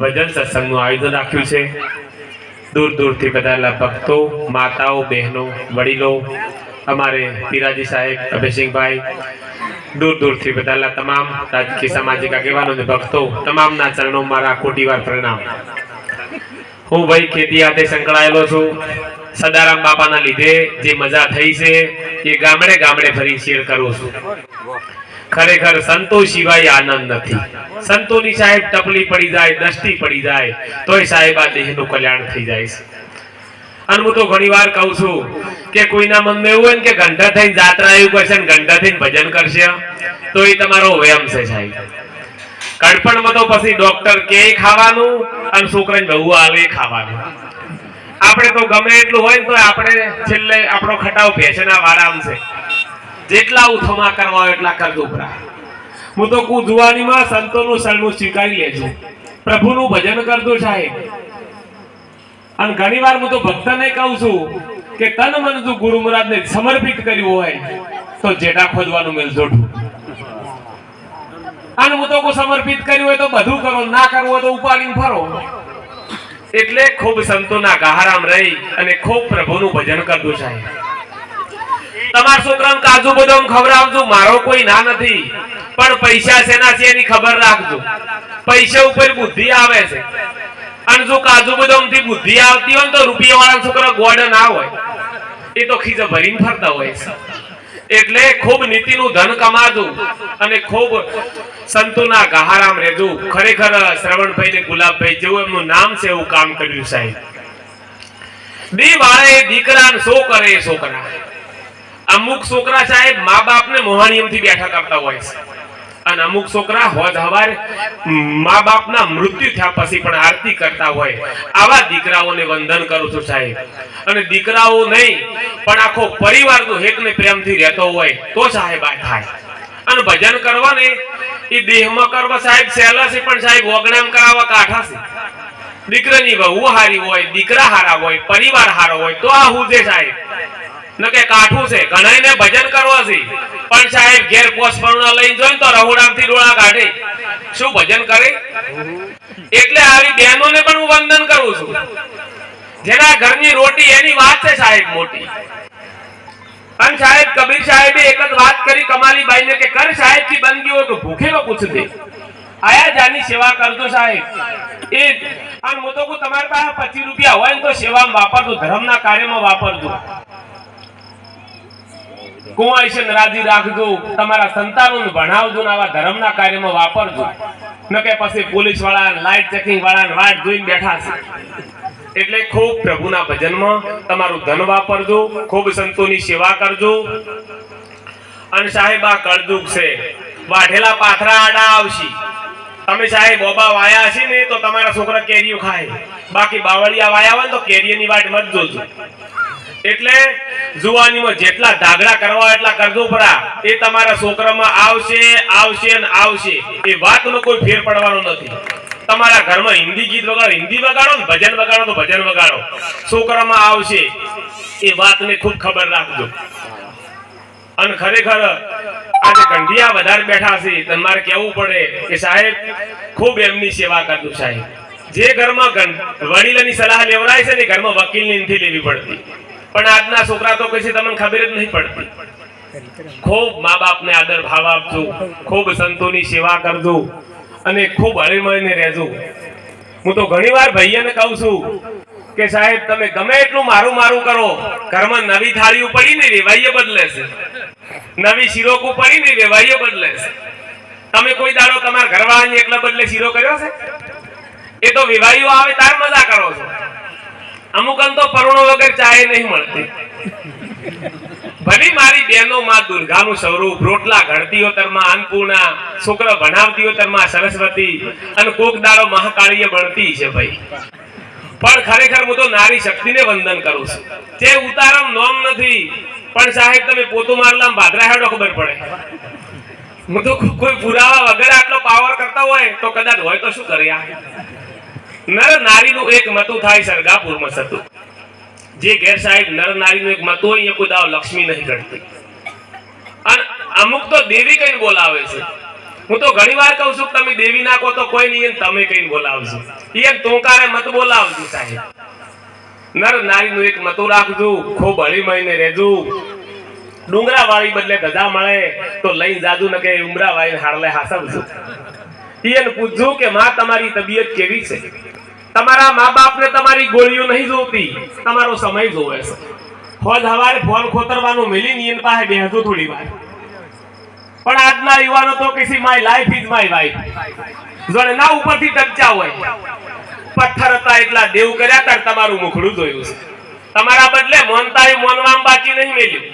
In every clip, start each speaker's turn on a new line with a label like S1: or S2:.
S1: ભજન સત્સંગનું આયોજન રાખ્યું છે. દૂર દૂરથી બધા ભક્તો, માતાઓ, બહેનો, વડીલો, અમારે પીરાજી સાહેબ, અભયસિંહભાઈ, દૂર દૂરથી બધા તમામ રાજકીય સામાજિક આગેવાનો અને ભક્તો તમામના ચરણો મારા કોટીવાર પ્રણામ. હું ભાઈ ખેતી સાથે સંકળાયેલો છું. સદારામ બાપાના લીધે જે મજા થઈ છે એ ગામડે ગામડે ફરી શેર કરું છું. ખરેખર સંતો સિવાય આનંદ નથી. સંતોની સાહેબ ટપલી પડી જાય દષ્ટી પડી જાય, તોય સાહેબ આ દેહનું કલ્યાણ થઈ જાય છે. અને હું તો ઘણી વાર કહું છું કે કોઈના મનમાં એવું હોય ને કે ગંઢા થઈને જાત્રા એવું કરશે ને ગંઢા થઈને ભજન કરશે, તો એ તમારો વયમ છે સાહેબ. કડપણમાં તો પછી ડોક્ટર કે ખાવાનું અને છોકરાને બહુ આવે ખાવાનું. આપણે તો ગમે એટલું હોય ને તો આપણે છેલ્લે આપણો ખટાવ ભેંસના વારામ છે. જેટલા ઉથમા કરવા એટલા કરજો ભરા હું તો કુ જુવાનીમાં સંતોનું શરણું સ્વીકારી લેજો. પ્રભુનું ભજન કરજો સાહેબ. અને ઘણીવાર હું તો ભક્તને કહું છું કે તન મન જો ગુરુ મુરાદને સમર્પિત કર્યું હોય, તો જેટા ખોદવાનું મેલ જોઠું. અને હું તો કોઈ સમર્પિત કર્યું હોય તો બધું કરો, ના કરવું હોય તો ઉપાડીને ફરો. એટલે ખૂબ સંતોના ગહારામ રહી અને ખૂબ પ્રભુનું ભજન કરતું સાહેબ. તમારા છોકરાને કાજુ બદામ ખવડાવજો, મારો કોઈ ના નથી. પણ પૈસા સેના છે એની ખબર રાખજો. પૈસા ઉપર બુદ્ધિ આવે છે. અને જો કાજુ બદામથી બુદ્ધિ આવતી હોય તો રૂપિયા વાળા છોકરા ગોડ ના હોય. એ તો ખીજો ભરીને ફરતા હોય એટલે ખૂબ નીતિનું ધન કમાજો અને ખૂબ સંતોના ગહારામ રહેજો. ખરેખર શ્રવણભાઈ ને ગુલાબભાઈ જેવું એમનું નામ છે એવું કામ કર્યું સાહેબ. દી વાળે દીકરા શો કરે છોકરા? અમુક છોકરા સાહેબ મા બાપને મોહાણીયમથી બેઠા કરતા હોય છે. અને અમુક છોકરા હોજ હવારે મા બાપના મૃત્યુ થયા પછી પણ આરતી કરતા હોય. આવા દીકરાઓને વંદન કરું છું સાહેબ. અને દીકરાઓ નહીં, પણ આખો પરિવાર ને પ્રેમ પ્રેમથી રહેતો હોય તો સાહેબ આ થાય. અને ભજન કરવા ને એ દેહમાં કરવા સાહેબ સહેલા છે, પણ સાહેબ ઓગણામ કરાવવા કાઠા છે. દીકરાની વહુ હારી હોય, દીકરા હારા હોય, પરિવાર હારો હોય, તો આ હું છે સાહેબ. ન કાઠું છે ઘણાઈને ભજન કરવા પણ સાહેબ, ઘેર પોસ પરુણા લઈને જોઈને તો રહોડામથી ડોળા કાઢે. શું ભજન કરે? એટલે આવી બહેનોને પણ હું વંદન કરું છું. જેના ઘરની રોટી એની વાત છે સાહેબ મોટી. અને સાહેબ, કબીર સાહેબે એક જ વાત કરી કમાલીબાઈ ને કે, કર સાહેબથી બંધ હોય તો ભૂખે નો પૂછ દે આયા જાની સેવા કરજો સાહેબ. એ અને હું તો તમારી પાસે પચીસ રૂપિયા હોય ને તો સેવામાં વાપરજો, ધર્મના કાર્યમાં વાપરજો. કુંવાઈશન રાજી રાખજો. તમારા સંતાનોને ભણાવજો ને આવા ધર્મના કાર્યમાં વાપરજો. ન કે પછી પોલીસવાળા લાઈટ ચેકિંગ વાળા વાટ જોઈને બેઠા છે. એટલે ખૂબ પ્રભુના ભજનમાં તમારું ધન વાપરજો, ખૂબ સંતોની સેવા કરજો. અને સાહેબ, આ કળજુગ છે. વાઢેલા પાથરા આડા આવશે. તમે સાહેબ બોબા વાયા છે ને, તો તમારા છોકરા કેરીઓ ખાય. બાકી બાવળિયા વાયા હોય તો કેરીઓની વાટ મત જોજો. એટલે જુવાનીમાં જેટલા ધાગડા કરવા એટલા કરજો પડા એ તમારા છોકરામાં આવશે આવશે ને આવશે. એ વાતનો કોઈ ફેર પડવાનો નથી. તમારા ઘરમાં હિન્દી ગીત વગાડો, હિન્દી વગાડો ને ભજન વગાડો તો ભજન વગાડો. છોકરામાં આવશે. એ વાતને ખૂબ ખબર રાખજો. અને ખરેખર આજે કંઢિયા વધારે બેઠા છે તમારે કહેવું પડે કે સાહેબ, ખૂબ એમની સેવા કરજો સાહેબ. જે ઘરમાં વડીલોની સલાહ લેવડાય છે ને ઘરમાં વકીલની નથી લેવી પડતી. પણ આજના છોકરા તો કશી તમને ખબર જ નહીં પડતી. ખૂબ મા બાપને આદર ભાવ આપજો. ખૂબ સંતોની સેવા કરજો. અને ખૂબ હળીમળીને રહેજો. હું તો ઘણીવાર ભાઈઓને કહું છું કે સાહેબ, તમે ગમે એટલું મારું મારું કરો. ઘરમાં નવી થાળીઓ પડી ને રેવાઈએ બદલે છે. નવી શિરોકો પડી ને રેવાઈએ બદલે છે. તમે કોઈ દાડો તમારા ઘરવાળાની એકલા બદલે શીરો કર્યો છે? એ તો વિવાહીઓ આવે, તાર મજા કરો છો. અમુક તો પરુણો વગર ચાય નહીં મળતી. ભલી મારી બહેનો માં દુર્ગાનું સ્વરૂપ, રોટલા ઘડતી તરમાં, અન્નપૂર્ણા છોકરા ભણાવતી તરમાં, સરસ્વતી અને કોક દાડો મહાકાળીએ બળતી છે ભાઈ. પણ ખરેખર હું તો નારી શક્તિને વંદન કરું છું. જે ઉતારમ નોમ નથી, પણ સાહેબ તમે પોતું મારલા ભાદરા હેડો ખબર પડે. હું તો કોઈ પુરાવા વગર આટલો પાવર કરતા હોય તો કદાચ હોય તો શું કર્યા નર નારીનું એક મતું થાય સરગાપુરમાં સતું. જે ઘેર સાહેબ નર નારીનું એક મતું હોય કોઈ દાવ લક્ષ્મી નહીં ઘડતી. અને અમુક તો દેવી કઈ બોલાવે છે. હું તો ઘણી વાર કહું છું તમે દેવી નાખો તો કોઈ નહીં તમે કઈ બોલાવજો. એને તોકારે મત બોલાવજો સાહેબ. નર નારીનું એક મતું રાખજો, ખૂબ હળી મળીને રહેજો. ડુંગરા વાળી બદલે ગધા મળે, તો લઈને જાજુ ન કે ઉમરા વાળીને હારલે હાસવજો. એને પૂછ્યું કે માં, તમારી તબિયત કેવી છે? તમારા મા બાપને તમારી ગોળીઓ નહીં જોતી. તમારો સમય જોવે છે. ફોજ હવારે ફોન ખોતરવાનું મિલી એની પાસે બેહજો થોડી વાર. પણ આજના યુવાનો તો કિસી my life is my wife જોડે ના ઉપરથી ટચા હોય. પથ્થર હતા એટલા દેવ કર્યા તાર તમારું મુખડું જોયું છે. તમારા બદલે મોનતા એ મોનવામ બાકી નહીં મેલ્યું.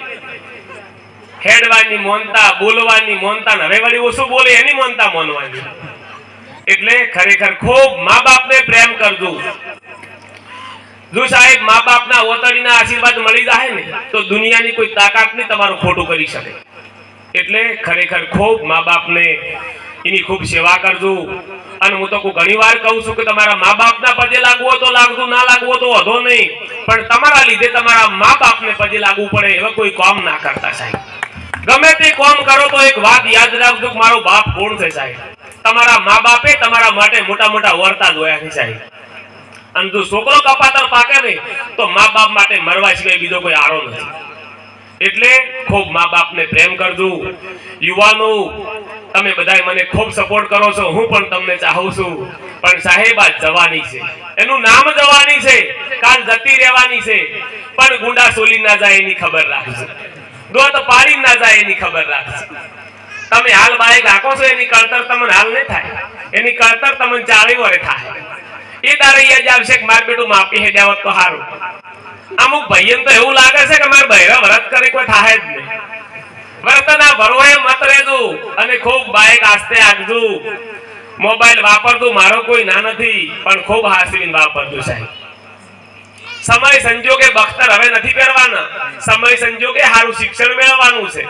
S1: ખેડવાની મોનતા, બોલવાની મોનતા હવે વળી ઓછું બોલે એની મોનતા મોનવાની. એટલે ખરેખર ખૂબ મા બાપને પ્રેમ કરજો. જો સાહેબ મા બાપના ઓતડીના આશીર્વાદ મળી જાય ને, તો દુનિયાની કોઈ તાકાત નહીં તમારું ખોટું કરી શકે. એટલે ખરેખર ખૂબ મા બાપને એની ખૂબ સેવા કરજો. અને હું તો ઘણી વાર કહું છું કે તમારા મા બાપના પદે લાગવો તો લાગતું ના લાગવો તો વધો નહીં. પણ તમારા લીધે તમારા મા બાપને પદે લાગવું પડે, એવા કોઈ કામ ના કરતા સાહેબ. ગમે તે કોમ કરો તો એક વાત યાદ રાખજો મારો બાપ કોણ છે તમારા મા બાપે તમારા માટે મોટા મોટા વર્તા જોયા છે અને જો છોકરો કપાતર પાકે ને તો મા બાપ માટે મરવા સિવાય બીજો કોઈ આરો નથી. એટલે ખૂબ મા બાપને પ્રેમ કરજો. યુવાનો, તમે બધાય મને ખૂબ સપોર્ટ કરો છો. હું પણ તમને ચાહું છું. પણ સાહેબ, આ જવાની છે. એનું નામ જવાની છે. કાલ જતી રહેવાની છે. પણ ગુંડા સોલી ના જાય એની ખબર રાખજો. દોત પાડી ના જાય એની ખબર રાખશે. તમે હાલ બાઈક રાખો છો, એની કળતર તમને હાલ નહીં થાય. એની કળતર તમને ચાલી વરે થાય. એ તારે યાદ આવશે કે માર બેટું માપી હેડ્યાવત તો સારું અમુક ભાઈઓને તો એવું લાગે છે કે મારે બહેરા વ્રત કરે કોઈ થાય જ નહીં. વર્તના ભરવાએ મત રહેજો અને ખૂબ બાઈક આસ્તે આગજો મોબાઈલ વાપરતું મારો કોઈ ના નથી, પણ ખૂબ હાસીને વાપરતું સાહેબ. સમય સંજોગે બખ્તર હવે નથી પહેરવાના. સમય સંજોગે સારું શિક્ષણ મેળવવાનું છે.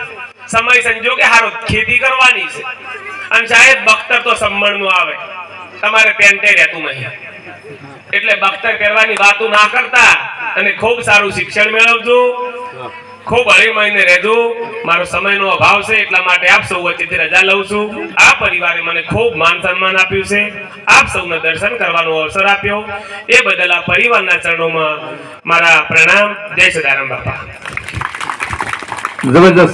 S1: સમય સંજોગે સારું ખેતી કરવાની છે. અને સાહેબ, બખ્તર તો સંભળનું આવે. તમારે પેન્ટે રહેતું નહીં. એટલે બખ્તર પહેરવાની વાતો ના કરતા અને ખૂબ સારું શિક્ષણ મેળવજો. ખૂબ હળીમળીને રહેજો. મારો સમયનો અભાવ છે, એટલા માટે આપ સૌ વચ્ચેથી રજા લઉં છું. આ પરિવારે મને ખૂબ માન સન્માન આપ્યું છે. આપ સૌને દર્શન કરવાનો અવસર આપ્યો. એ બદલ આ પરિવારના ચરણોમાં મારા પ્રણામ. જય સદારામ બાપા.
S2: જબરદસ્ત